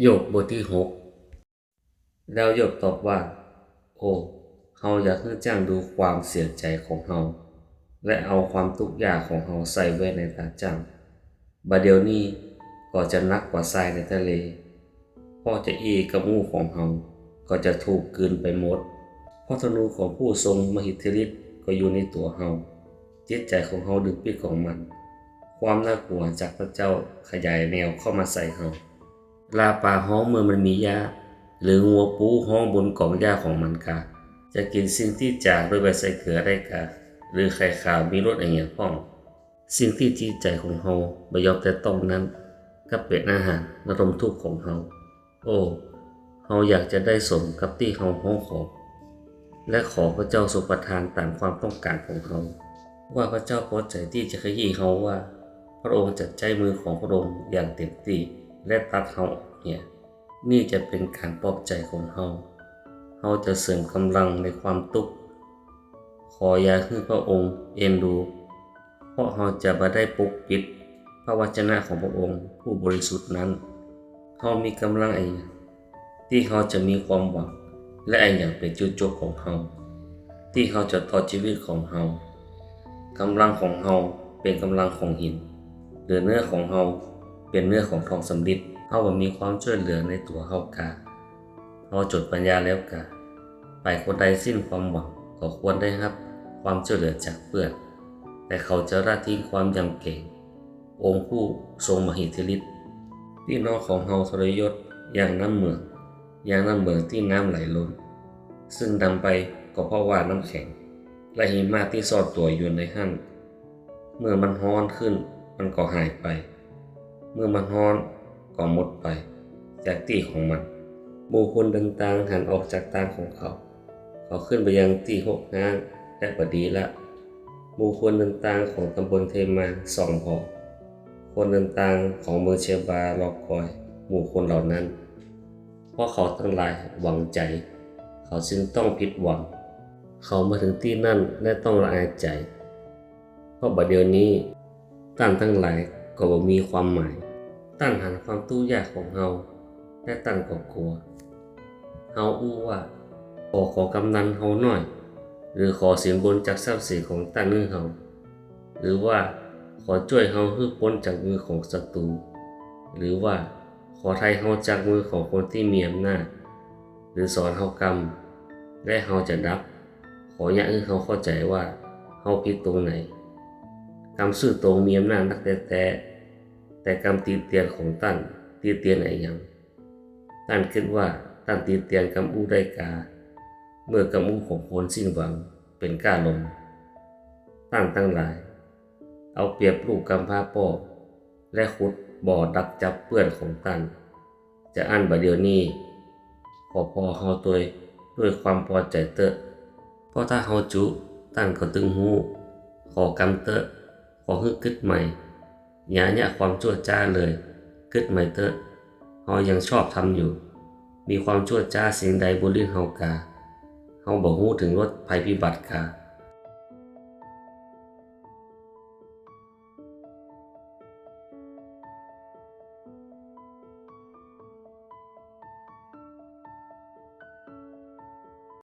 โยบบทที่หกแล้วโยบตอบว่า โอ้เฮาอยากให้จ้างดูความเสียใจของเฮาและเอาความทุกข์ยากของเฮาใส่ไว้ในตาจ้างบัดเดี๋ยวนี้ก็จะนักกว่าทรายในทะเลพ่อจะอีกับงูของเฮาก็จะถูกกลืนไปหมดพราะธนูของผู้ทรงมหิทธิฤทธิ์ก็อยู่ในตัวเฮาจิตใจของเฮาดึงปิดของมัน ความน่ากลัวจากพระเจ้าขยายแนวเข้ามาใส่เฮา ลาป่าห้องเมื่อมันมีหญ้าหรืองัวปูห้องบนกองหญ้าของมันกาจะกินสิ่งที่จากโดยใบใส่เกลือได้กาหรือไข่ขาวมีรสอะไรอย่างพ้อง สิ่งที่จิตใจของเฮาบ่ยอมแต่ต้องนั้นก็เป็นอาหารนรมทุกข์ของเฮาโอ้เฮาอยากจะได้สมกับที่เฮาห้องขอและขอพระเจ้าทรงประทานตามความต้องการของเฮาว่าพระเจ้าพอใจที่จะขยี้เฮาว่า พระองค์จะใจมือของพระองค์อย่างเต็มที่ และตัดเฮาออกเนี่ยนี่จะเป็นการปลอบใจของเฮาเฮาจะเสริมกำลังในความทุกข์ขออย่าให้พระองค์เอ็นดู เพราะเฮาจะบ่ได้ปกปิดพระวจนะของพระองค์ผู้บริสุทธิ์นั้นเฮามีกำลังไอ้หยังที่เฮาจะมีความหวัง และไอ้อย่างเป็นจุดจบของเฮาที่เฮาจะต่อชีวิตของเฮากำลังของเฮาเป็นกำลังของหินหรือเนื้อของเฮา เป็นเนื้อของทองสำริดเฮาบ่มีความช่วยเหลือในตัวเฮากาเฮาจดปัญญาแล้วกาไปคนใดสิ้นความหวังก็ควรได้รับความช่วยเหลือจากเพื่อน แต่เขาจะละทิ้งความยำเก่งองค์ผู้ทรงมหิทธิฤทธิ์พี่น้องของเฮาทรยศอย่างน้ำเหมือง อย่างน้ำเหมืองที่น้ำไหลล้นซึ่งดำไปก็เพราะว่าน้ำแข็ง และหิมะที่ซ่อนตัวอยู่ในหั่น เมื่อมันฮ้อนขึ้นมันก็หายไป เมื่อมันฮ้อนก็หมดไป จากที่ของมันหมู่คนต่างๆหันออกจากทางของเขา เขาขึ้นไปยังที่หกห้างและบดีละหมู่คนต่างๆของตำบลเทมาสองพอคนต่างๆของเมืองเชียบารอคอยหมู่คนเหล่านั้น เพราะเขาทั้งหลายหวังใจ เขาจึงต้องผิดหวัง เขามาถึงที่นั่นและต้องละอายใจ เพราะบัดเดี๋ยวนี้ตั้นทั้งหลายก็บ่มีความหมาย ตั้นหันความตู้ยากของเฮาและตั้นก็กลัวเฮาอู้ว่าขอขอกำนันเฮาหน่อย หรือขอเสียงบนจากทรัพย์สินของตั้นนึงเฮาหรือว่าขอช่วยเฮาให้พ้นจากมือของศัตรูหรือว่าขอไทยเฮาจากมือของคนที่มีอำนาจหรือสอนเฮากรรมและเฮาจะดับ ขออย่าให้เขาเข้าใจว่าเฮาผิดตรงไหนกรรมซื่อตรงมีอำนาจนักแต่แต่ แต่กรรมตีเตียนของตั้นตีเตียนไอยังตั้นคิดว่าตั้นตีเตียนกรรมอู้ได้กา เมื่อกรรมอู้ของคนสิ้นหวังเป็นก้าลงตั้นตั้งหลาย เอาเปรียบลูกกรรมพาพ่อและขุดบ่อดักจับเพื่อนของตั้นจะอันบดเดียวนี้ขอพอเฮาตัวด้วยความพอใจเตอะเพราะถ้าเฮาจุตั้นก็ตึงหูขอกำเตอะขอฮึกกึดใหม่ อย่าเนี่ยความชั่วจ้าเลยกึดใหม่เตอะเฮายังชอบทำอยู่ มีความชั่วจ้าสิ่งใดบนลิ้นเฮากาเฮาบ่ฮู้ถึงรถภัยพิบัติกา